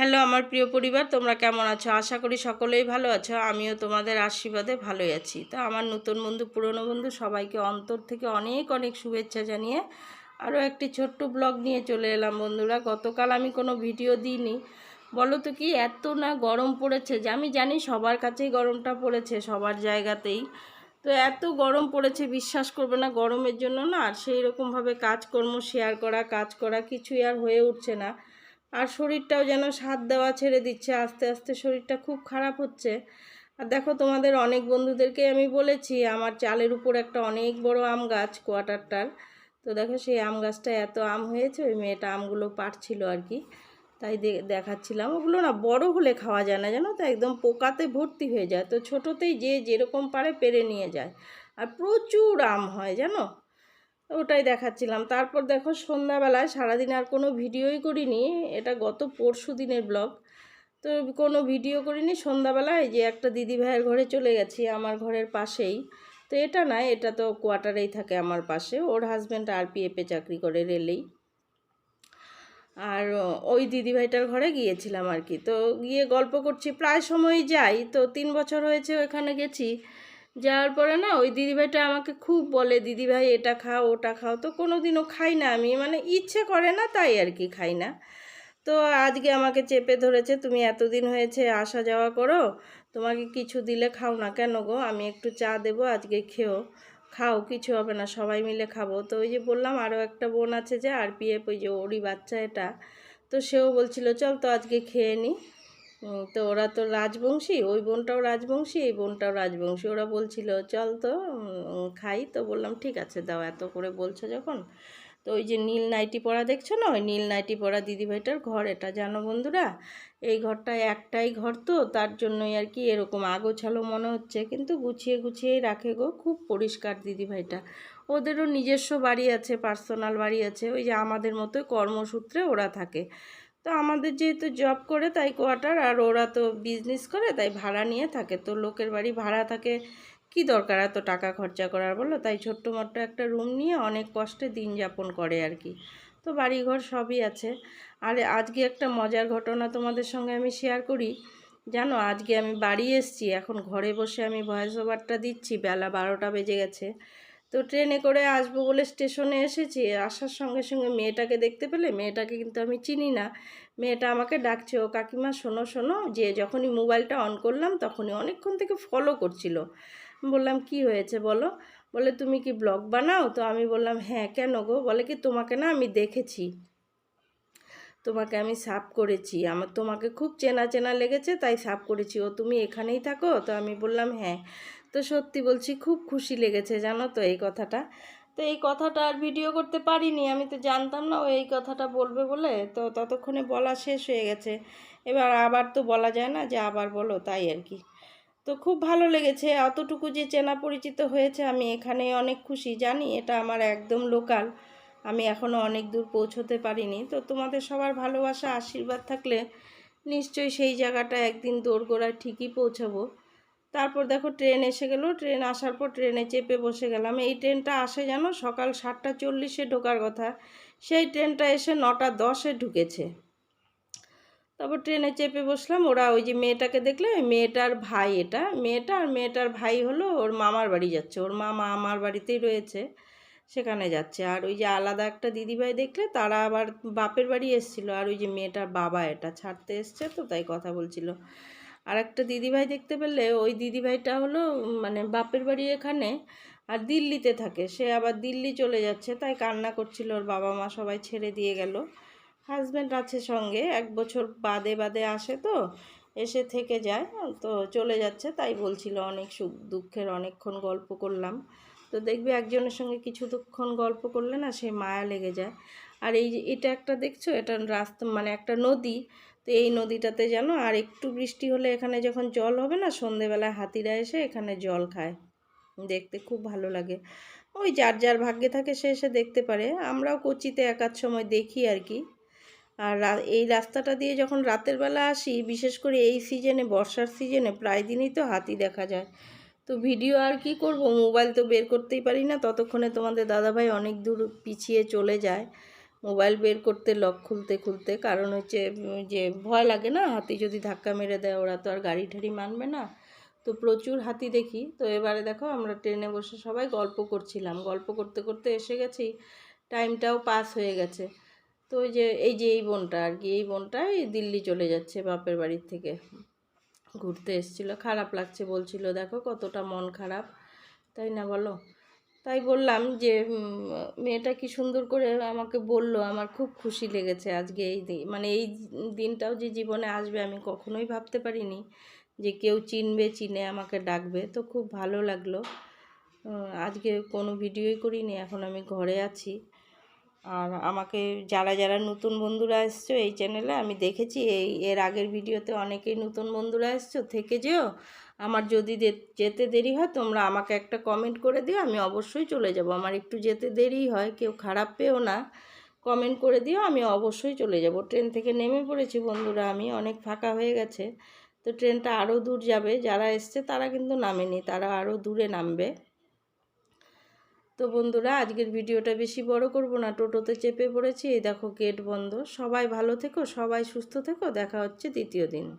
Hello আমার প্রিয় পরিবার, তোমরা কেমন আছো? আশা করি সকলেই ভালো আছো, আমিও তোমাদের আশীর্বাদে ভালোই আছি। তো আমার নতুন বন্ধু, পুরনো বন্ধু সবাইকে অন্তর থেকে অনেক অনেক শুভেচ্ছা জানিয়ে আরও একটি ছোট্ট ব্লগ নিয়ে চলে এলাম বন্ধুরা। গতকাল আমি কোনো ভিডিও দিইনি। বলো তো কি, এত না গরম পড়েছে যে আমি জানি সবার কাছেই গরমটা পড়েছে, সবার জায়গাতেই। তো এত গরম পড়েছে, বিশ্বাস করবে না, গরমের জন্য না আর সেই রকমভাবে কাজকর্ম শেয়ার করা, কাজ করা কিছুই আর হয়ে উঠছে না। আর শরীরটাও যেন সাথ দেওয়া ছেড়ে দিচ্ছে, আস্তে আস্তে শরীরটা খুব খারাপ হচ্ছে। আর দেখো তোমাদের অনেক বন্ধুদেরকে আমি বলেছি, আমার চালের উপর একটা অনেক বড় আম গাছ কোয়াটারটার তো দেখো সেই আম গাছটা এত আম হয়েছে, ওই মেয়েটা আমগুলো পারছিল আর কি। তাই দেখাচ্ছিলাম। ওগুলো না বড় হলে খাওয়া যায় না, জানো তো? একদম পোকাতে ভর্তি হয়ে যায়। তো ছোটোতেই যে যেরকম পারে পেরে নিয়ে যায়। আর প্রচুর আম হয়, জানো? ওটাই দেখাচ্ছিলাম। তারপর দেখো সন্ধ্যাবেলায় সারাদিন আর কোনো ভিডিওই করিনি। এটা গত পরশু দিনের ব্লগ। তো কোনো ভিডিও করিনি। সন্ধ্যাবেলায় যে একটা দিদি ভাইয়ের ঘরে চলে গেছি, আমার ঘরের পাশেই। তো এটা না, এটা তো কোয়ার্টারেই থাকে আমার পাশে। ওর হাজব্যান্ড আর আরপিএফে চাকরি করে রেলেই। আর ওই দিদিভাইটার ঘরে গিয়েছিলাম আর কি। তো গিয়ে গল্প করছি। প্রায় সময়ই যাই। তো তিন বছর হয়েছে ওখানে গেছি। যাওয়ার পরে না ওই দিদিভাইটা আমাকে খুব বলে দিদিভাই এটা খাও ওটা খাও। তো কোনো দিনও খাই না আমি মানে ইচ্ছে করে না তাই আর কি খাই না। তো আজকে আমাকে চেপে ধরেছে তুমি এতদিন হয়েছে আসা যাওয়া করো তোমাকে কিছু দিলে খাও না কেন গো? আমি একটু চা দেবো আজকে খেও। খাও কিছু হবে না সবাই মিলে খাব। তো ওই যে বললাম আরও একটা বোন আছে যে আর পিএফ ওই যে ওরই বাচ্চা এটা। তো সেও বলছিল চল তো আজকে খেয়ে নি। উম, তো ওরা তো রাজবংশী, ওই বোনটাও রাজবংশী, এই বোনটাও রাজবংশী। ওরা বলছিল, চল তো খাই। তো বললাম, ঠিক আছে, দাও। এত করে বলছো যখন? তো ওই যে নীল নাইটি পরা দেখছ না? ওই নীল নাইটি পরা দিদিভাইটার ঘর, এটা জানো বন্ধুরা? এই ঘরটা একটাই ঘর তো, তার জন্যই আর কি এরকম আগোছালো মনে হচ্ছে। কিন্তু গুছিয়ে গুছিয়েই রাখে গো, খুব পরিষ্কার দিদিভাইটা। ওদেরও নিজস্ব বাড়ি আছে, পার্সোনাল বাড়ি আছে, ওই যে আমাদের মতোই কর্মসূত্রে ওরা থাকে। তো আমাদের যেহেতু জব করে তাই কোয়ার্টার আর ওরা তো বিজনেস করে, তাই ভাড়া নিয়ে থাকে। তো লোকের বাড়ি ভাড়া থাকে, কি দরকার এত টাকা খরচা করার বলো? তাই ছোট্ট মোট্ট একটা রুম নিয়ে অনেক কষ্টে দিন যাপন করে আর কি। তো বাড়িঘর সবই আছে। আর আজকে একটা মজার ঘটনা তোমাদের সঙ্গে আমি শেয়ার করি। জানো, আজকে আমি বাড়ি এসেছি, এখন ঘরে বসে আমি ভয়েস ওভারটা দিচ্ছি, বেলা বারোটা বেজে গেছে। তো ট্রেনে করে আসব বলে স্টেশনে এসেছি। আসার সঙ্গে সঙ্গে মেয়েটাকে দেখতে পেলে, মেয়েটাকে কিন্তু আমি চিনি না। মেয়েটা আমাকে ডাকছে, ও কাকিমা, শোনো শোনো। যে যখনই মোবাইলটা অন করলাম, তখনই অনেকক্ষণ থেকে ফলো করছিল। বললাম, কি হয়েছে বলো? বলে, তুমি কি ব্লগ বানাও? তো আমি বললাম হ্যাঁ কেন গো? বলে কি, তোমাকে না আমি দেখেছি। তোমাকে আমি সাফ করেছি। আমার, তোমাকে খুব চেনা চেনা লেগেছে, তাই সাফ করেছি। ও, তুমি এখানেই থাকো? তো আমি বললাম হ্যাঁ। তো সত্যি বলছি খুব খুশি লেগেছে, জানো তো এই কথাটা। তো এই কথাটা আর ভিডিও করতে পারিনি, আমি তো জানতাম না ও এই কথাটা বলবে বলে। তো ততক্ষণে বলা শেষ হয়ে গেছে। এবার আবার তো বলা যায় না যে আবার বলো, তাই আর কি। তো খুব ভালো লেগেছে, অতটুকু যে চেনা পরিচিত হয়েছে আমি এখানে অনেক খুশি, জানি এটা আমার একদম লোকাল। আমি এখনও অনেক দূর পৌঁছতে পারিনি। তো তোমাদের সবার ভালোবাসা, আশীর্বাদ থাকলে নিশ্চয়ই সেই জায়গাটা একদিন দোরগোড়ায় ঠিকই পৌঁছাবো। তারপর দেখো ট্রেন এসে গেল। ট্রেন আসার পর ট্রেনে চেপে বসে গেলাম। এই ট্রেনটা আসে যেন সকাল সাতটা চল্লিশে ঢোকার কথা। সেই ট্রেনটা এসে নটা দশে ঢুকেছে। তারপর ট্রেনে চেপে বসলাম। ওরা ওই যে মেয়েটাকে দেখলে, ওই মেয়েটার ভাই এটা। মেয়েটা আর মেয়েটার ভাই হলো ওর মামার বাড়ি যাচ্ছে। ওর মামা আমার বাড়িতেই রয়েছে, সেখানে যাচ্ছে। আর ওই যে আলাদা একটা দিদিভাই দেখলে, তারা আবার বাপের বাড়ি এসেছিল। আর ওই যে মেয়েটার বাবা এটা। ছাড়তে এসছে তো, তাই কথা বলছিল। আর একটা দিদিভাই দেখতে পেলে, ওই দিদিভাইটা হলো মানে বাপের বাড়ি এখানে আর দিল্লিতে থাকে। সে আবার দিল্লি চলে যাচ্ছে, তাই কান্না করছিল ওর বাবা মা সবাই ছেড়ে দিয়ে গেল। হাজব্যান্ড আছে সঙ্গে, এক বছর বাদে বাদে আসে তো, এসে থেকে যায়, তো চলে যাচ্ছে, তাই বলছিল অনেক সুখ দুঃখের অনেকক্ষণ গল্প করলাম। তো দেখবে একজনের সঙ্গে কিছুক্ষণ গল্প করলে না সে মায়া লেগে যায়। আর এই এটা একটা দেখছ, এটা রাস্তা মানে একটা নদী তো এই নদীটাতে যেন আর একটু বৃষ্টি হলে এখানে যখন জল হবে না সন্ধেবেলায় হাতিরা এসে এখানে জল খায়। দেখতে খুব ভালো লাগে। ওই যার যার ভাগ্যে থাকে সে এসে দেখতে পারে। আমরাও কোচিতে একাধ সময় দেখি আর কি। আর এই রাস্তাটা দিয়ে যখন রাতের বেলা আসি, বিশেষ করে এই সিজনে, বর্ষার সিজনে, প্রায় দিনই তো হাতি দেখা যায়। তো ভিডিও আর কি করব? মোবাইল তো বের করতেই পারি না। ততক্ষণে তোমাদের দাদাভাই অনেক দূর পিছিয়ে চলে যায়। মোবাইল বের করতে লক খুলতে খুলতে। কারণ হচ্ছে যে ভয় লাগে না, হাতি যদি ধাক্কা মেরে দেয়, ওরা তো আর গাড়ি ঠাড়ি মানবে না। তো প্রচুর হাতি দেখি। তো এবারে দেখো, আমরা ট্রেনে বসে সবাই গল্প করছিলাম। গল্প করতে করতে এসে গেছি টাইমটাও পাস হয়ে গেছে। তো ওই যে, এই যে এই বোনটা আর কি, এই বোনটা এই দিল্লি চলে যাচ্ছে বাপের বাড়ির থেকে। ঘুরতে এসেছিল, খারাপ লাগছে, বলছিল, দেখো কতটা মন খারাপ। তাই না বলো? তাই বললাম যে মেয়েটা কি সুন্দর করে আমাকে বলল, আমার খুব খুশি লেগেছে আজকে এই দিন মানে এই দিনটাও যে জীবনে আসবে আমি কখনোই ভাবতে পারিনি যে কেউ চিনবে, চিনে আমাকে ডাকবে, তো খুব ভালো লাগল। আজকে কোনো ভিডিওই করিনি, এখন আমি ঘরে আছি। আর আমাকে যারা যারা নতুন বন্ধুরা এসছো এই চ্যানেলে, আমি দেখেছি এই, এর আগের ভিডিওতে অনেকেই নতুন বন্ধুরা এসছো, থেকে যেও। আমার যদি যেতে দেরি হয়, তোমরা আমাকে একটা কমেন্ট করে দিও, আমি অবশ্যই চলে যাব। আমার একটু যেতে দেরি হয়, কেউ খারাপ পেও না। কমেন্ট করে দিও, আমি অবশ্যই চলে যাব। ট্রেন থেকে নেমে পড়েছি বন্ধুরা, আমি অনেক ফাঁকা হয়ে গেছে। তো ট্রেনটা আরও দূর যাবে, যারা এসছে তারা কিন্তু নামেনি, তারা আরও দূরে নামবে। তো বন্ধুরা, আজকের ভিডিওটা বেশি বড় করব না, টোটোতে চেপে পড়েছি। এই দেখো গেট বন্ধ। সবাই ভালো থেকো, সবাই সুস্থ থেকো। দেখা হচ্ছে দ্বিতীয় দিন।